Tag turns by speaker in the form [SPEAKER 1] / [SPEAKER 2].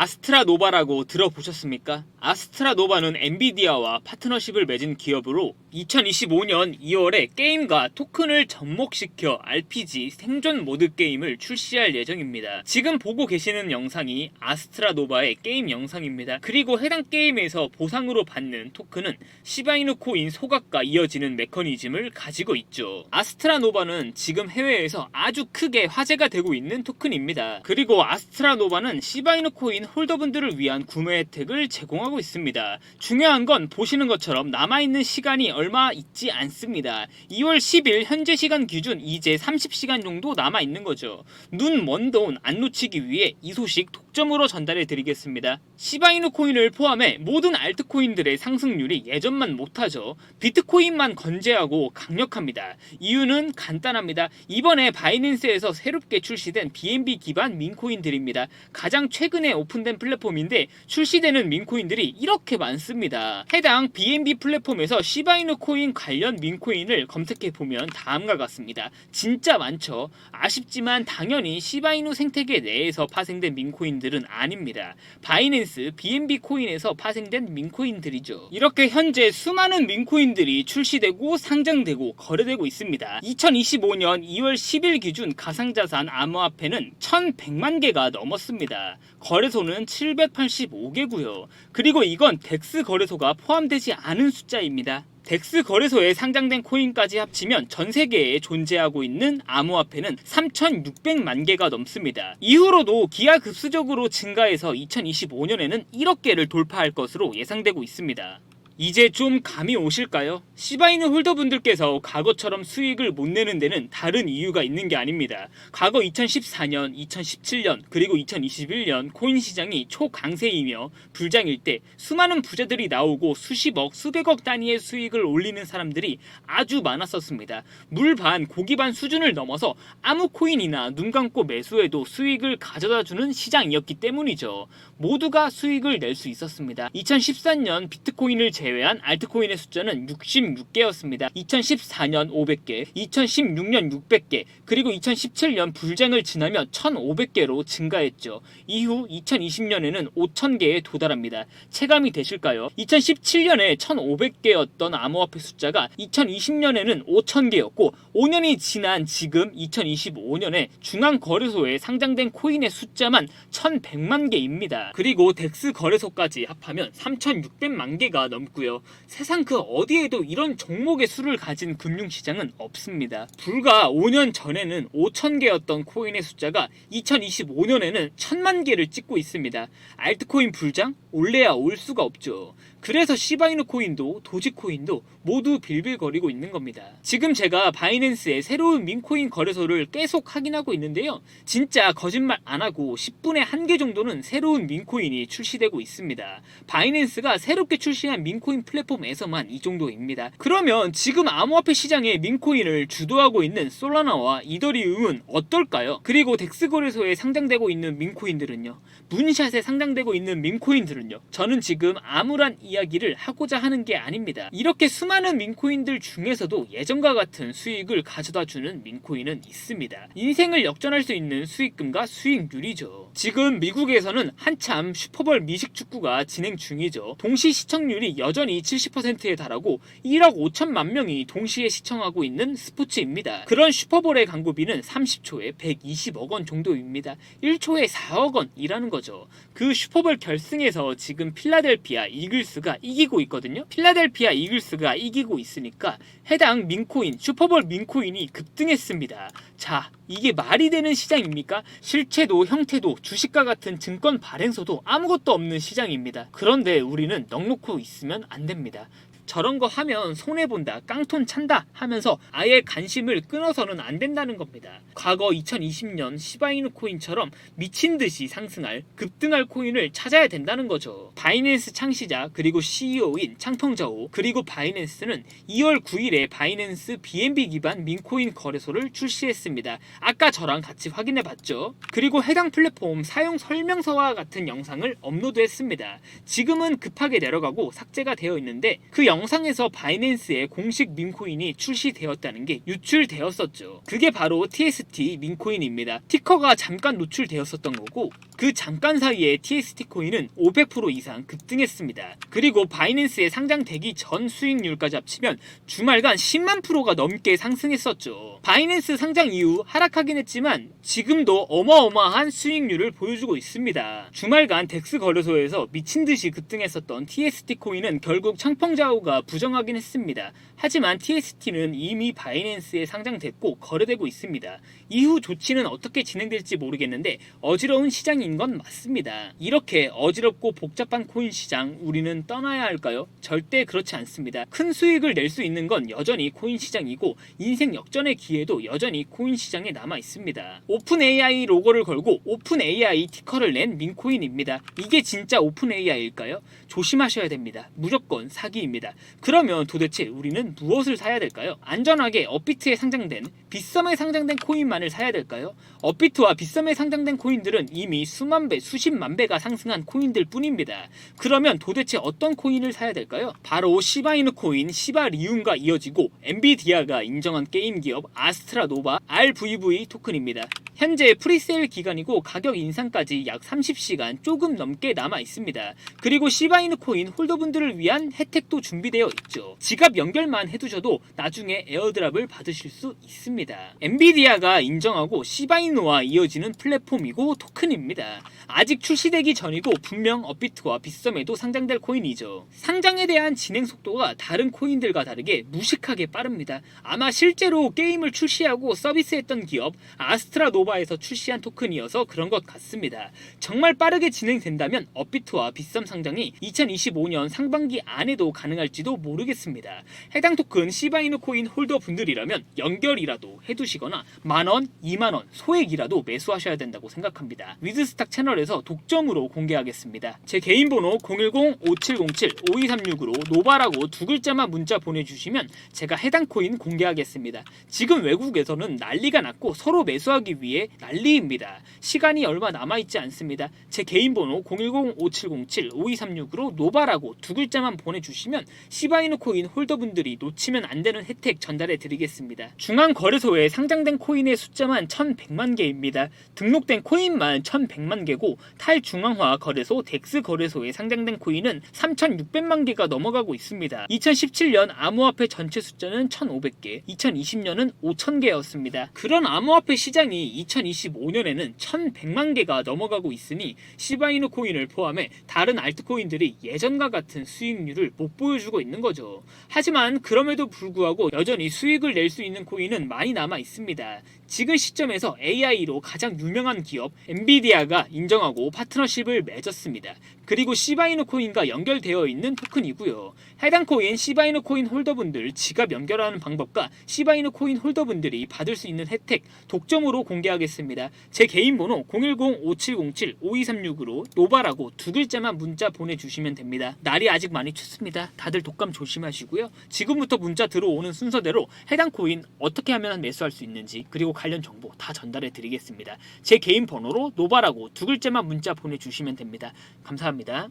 [SPEAKER 1] 아스트라노바라고 들어보셨습니까? 아스트라노바는 엔비디아와 파트너십을 맺은 기업으로 2025년 2월에 게임과 토큰을 접목시켜 RPG 생존 모드 게임을 출시할 예정입니다. 지금 보고 계시는 영상이 아스트라노바의 게임 영상입니다. 그리고 해당 게임에서 보상으로 받는 토큰은 시바이누 코인 소각과 이어지는 메커니즘을 가지고 있죠. 아스트라노바는 지금 해외에서 아주 크게 화제가 되고 있는 토큰입니다. 그리고 아스트라노바는 시바이누 코인 홀더분들을 위한 구매 혜택을 제공하고 있습니다. 중요한 건 보시는 것처럼 남아있는 시간이 얼마 있지 않습니다. 2월 10일 현재 시간 기준 이제 30시간 정도 남아 있는 거죠. 눈먼돈안 놓치기 위해 이 소식 독점으로 전달해 드리겠습니다. 시바이누 코인을 포함해 모든 알트코인들의 상승률이 예전만 못하죠. 비트코인만 건재하고 강력합니다. 이유는 간단합니다. 이번에 바이낸스에서 새롭게 출시된 BNB 기반 민코인들입니다. 가장 최근에 오픈된 플랫폼인데 출시되는 민코인들이 이렇게 많습니다. 해당 BNB 플랫폼에서 시바이누 코인 관련 민코인을 검색해 보면 다음과 같습니다. 진짜 많죠. 아쉽지만 당연히 시바이누 생태계 내에서 파생된 민코인 들은 아닙니다. 바이낸스 BNB 코인에서 파생된 민코인들이죠. 이렇게 현재 수많은 민코인들이 출시되고 상장되고 거래되고 있습니다. 2025년 2월 10일 기준 가상자산 암호화폐는 1100만 개가 넘었습니다. 거래소는 785개고요. 그리고 이건 덱스 거래소가 포함되지 않은 숫자입니다. 덱스 거래소에 상장된 코인까지 합치면 전 세계에 존재하고 있는 암호화폐는 3,600만 개가 넘습니다. 이후로도 기하급수적으로 증가해서 2025년에는 1억 개를 돌파할 것으로 예상되고 있습니다. 이제 좀 감이 오실까요? 시바이누 홀더분들께서 과거처럼 수익을 못 내는 데는 다른 이유가 있는 게 아닙니다. 과거 2014년, 2017년, 그리고 2021년 코인 시장이 초강세이며 불장일 때 수많은 부자들이 나오고 수십억, 수백억 단위의 수익을 올리는 사람들이 아주 많았었습니다. 물 반, 고기 반 수준을 넘어서 아무 코인이나 눈 감고 매수해도 수익을 가져다 주는 시장이었기 때문이죠. 모두가 수익을 낼 수 있었습니다. 2013년 비트코인을 제 외한 알트코인의 숫자는 66개였습니다. 2014년 500개, 2016년 600개, 그리고 2017년 불장을 지나며 1,500개로 증가했죠. 이후 2020년에는 5,000개에 도달합니다. 체감이 되실까요? 2017년에 1,500개였던 암호화폐 숫자가 2020년에는 5,000개였고 5년이 지난 지금 2025년에 중앙거래소에 상장된 코인의 숫자만 1,100만 개입니다. 그리고 덱스 거래소까지 합하면 3,600만 개가 넘고 요. 세상 그 어디에도 이런 종목의 수를 가진 금융시장은 없습니다. 불과 5년 전에는 5천 개였던 코인의 숫자가 2025년에는 1천만 개를 찍고 있습니다. 알트코인 불장? 올래야 올 수가 없죠. 그래서 시바이누 코인도 도지코인도 모두 빌빌거리고 있는 겁니다. 지금 제가 바이낸스의 새로운 민코인 거래소를 계속 확인하고 있는데요. 진짜 거짓말 안 하고 10분에 한 개 정도는 새로운 민코인이 출시되고 있습니다. 바이낸스가 새롭게 출시한 민코인 플랫폼에서만 이 정도입니다. 그러면 지금 암호화폐 시장의 민코인을 주도하고 있는 솔라나와 이더리움은 어떨까요? 그리고 덱스 거래소에 상장되고 있는 민코인들은요. 문샷에 상장되고 있는 민코인들은요. 저는 지금 암울한 이야기를 하고자 하는 게 아닙니다. 이렇게 수많은 민코인들 중에서도 예전과 같은 수익을 가져다 주는 민코인은 있습니다. 인생을 역전할 수 있는 수익금과 수익률이죠. 지금 미국에서는 한참 슈퍼볼 미식 축구가 진행 중이죠. 동시 시청률이 여전히 70%에 달하고 1억 5천만 명이 동시에 시청하고 있는 스포츠입니다. 그런 슈퍼볼의 광고비는 30초에 120억 원 정도입니다. 1초에 4억 원이라는 거죠. 그 슈퍼볼 결승에서 지금 필라델피아 이글스가 이기고 있거든요. 필라델피아 이글스가 이기고 있으니까 해당 민코인 슈퍼볼 민코인이 급등했습니다. 자, 이게 말이 되는 시장입니까? 실체도 형태도 주식과 같은 증권 발행소도 아무것도 없는 시장입니다. 그런데 우리는 넉놓고 있으면 안 됩니다. 저런 거 하면 손해본다, 깡통 찬다 하면서 아예 관심을 끊어서는 안 된다는 겁니다. 과거 2020년 시바이누 코인처럼 미친 듯이 상승할, 급등할 코인을 찾아야 된다는 거죠. 바이낸스 창시자 그리고 CEO인 창펑자오 그리고 바이낸스는 2월 9일에 바이낸스 BNB 기반 민코인 거래소를 출시했습니다. 아까 저랑 같이 확인해 봤죠. 그리고 해당 플랫폼 사용 설명서와 같은 영상을 업로드했습니다. 지금은 급하게 내려가고 삭제가 되어 있는데 그 영상 에서 바이낸스의 공식 민코인이 출시되었다는 게 유출되었었죠. 그게 바로 TST 민코인입니다. 티커가 잠깐 노출되었었던 거고 그 잠깐 사이에 TST 코인은 500% 이상 급등했습니다. 그리고 바이낸스에 상장되기 전 수익률까지 합치면 주말간 10만 프로가 넘게 상승했었죠. 바이낸스 상장 이후 하락하긴 했지만 지금도 어마어마한 수익률을 보여주고 있습니다. 주말간 덱스 거래소에서 미친 듯이 급등했었던 TST 코인은 결국 청펑자오가 부정하긴 했습니다. 하지만 TST는 이미 바이낸스에 상장됐고 거래되고 있습니다. 이후 조치는 어떻게 진행될지 모르겠는데 어지러운 시장인 건 맞습니다. 이렇게 어지럽고 복잡한 코인 시장 우리는 떠나야 할까요? 절대 그렇지 않습니다. 큰 수익을 낼 수 있는 건 여전히 코인 시장이고 인생 역전의 기회도 여전히 코인 시장에 남아 있습니다. 오픈 AI 로고를 걸고 오픈 AI 티커를 낸 민코인입니다. 이게 진짜 오픈 AI일까요? 조심하셔야 됩니다. 무조건 사기입니다. 그러면 도대체 우리는 무엇을 사야 될까요? 안전하게 업비트에 상장된 빗썸에 상장된 코인만을 사야 될까요? 업비트와 빗썸에 상장된 코인들은 이미 수만 배, 수십만 배가 상승한 코인들 뿐입니다. 그러면 도대체 어떤 코인을 사야 될까요? 바로 시바이누 코인 시바리움과 이어지고 엔비디아가 인정한 게임 기업 아스트라노바 RVV 토큰입니다. 현재 프리세일 기간이고 가격 인상까지 약 30시간 조금 넘게 남아 있습니다. 그리고 시바이누 코인 홀더분들을 위한 혜택도 준비되어 있죠. 지갑 연결만 해두셔도 나중에 에어드랍을 받으실 수 있습니다. 엔비디아가 인정하고 시바이누와 이어지는 플랫폼이고 토큰입니다. 아직 출시되기 전이고 분명 업비트와 빗썸에도 상장될 코인이죠. 상장에 대한 진행 속도가 다른 코인들과 다르게 무식하게 빠릅니다. 아마 실제로 게임을 출시하고 서비스했던 기업 아스트라노바 에서 출시한 토큰이어서 그런 것 같습니다. 정말 빠르게 진행된다면 업비트와 빗썸 상장이 2025년 상반기 안에도 가능할지도 모르겠습니다. 해당 토큰 시바이누 코인 홀더 분들이라면 연결이라도 해두시거나 만원, 2만원 소액이라도 매수하셔야 된다고 생각합니다. 위드스탁 채널에서 독점으로 공개하겠습니다. 제 개인 번호 010-5707-5236으로 노바라고 두 글자만 문자 보내주시면 제가 해당 코인 공개하겠습니다. 지금 외국에서는 난리가 났고 서로 매수하기 위해 난리입니다. 시간이 얼마 남아있지 않습니다. 제 개인 번호 010-5707-5236으로 노바라고 두 글자만 보내주시면 시바이누 코인 홀더분들이 놓치면 안 되는 혜택 전달해 드리겠습니다. 중앙 거래소에 상장된 코인의 숫자만 1100만 개입니다. 등록된 코인만 1100만 개고 탈중앙화 거래소 덱스 거래소에 상장된 코인은 3600만 개가 넘어가고 있습니다. 2017년 암호화폐 전체 숫자는 1500개, 2020년은 5000개였습니다. 그런 암호화폐 시장이 2025년에는 1100만 개가 넘어가고 있으니 시바이누 코인을 포함해 다른 알트코인들이 예전과 같은 수익률을 못 보여주고 있는 거죠. 하지만 그럼에도 불구하고 여전히 수익을 낼 수 있는 코인은 많이 남아 있습니다. 지금 시점에서 AI로 가장 유명한 기업 엔비디아가 인정하고 파트너십을 맺었습니다. 그리고 시바이누 코인과 연결되어 있는 토큰이고요. 해당 코인 시바이누 코인 홀더분들 지갑 연결하는 방법과 시바이누 코인 홀더분들이 받을 수 있는 혜택 독점으로 공개하겠습니다. 제 개인 번호 010-5707-5236으로 노바라고 두 글자만 문자 보내주시면 됩니다. 날이 아직 많이 춥습니다. 다들 독감 조심하시고요. 지금부터 문자 들어오는 순서대로 해당 코인 어떻게 하면 매수할 수 있는지 그리고 관련 정보 다 전달해 드리겠습니다. 제 개인 번호로 노바라고 두 글자만 문자 보내주시면 됩니다. 감사 합니다.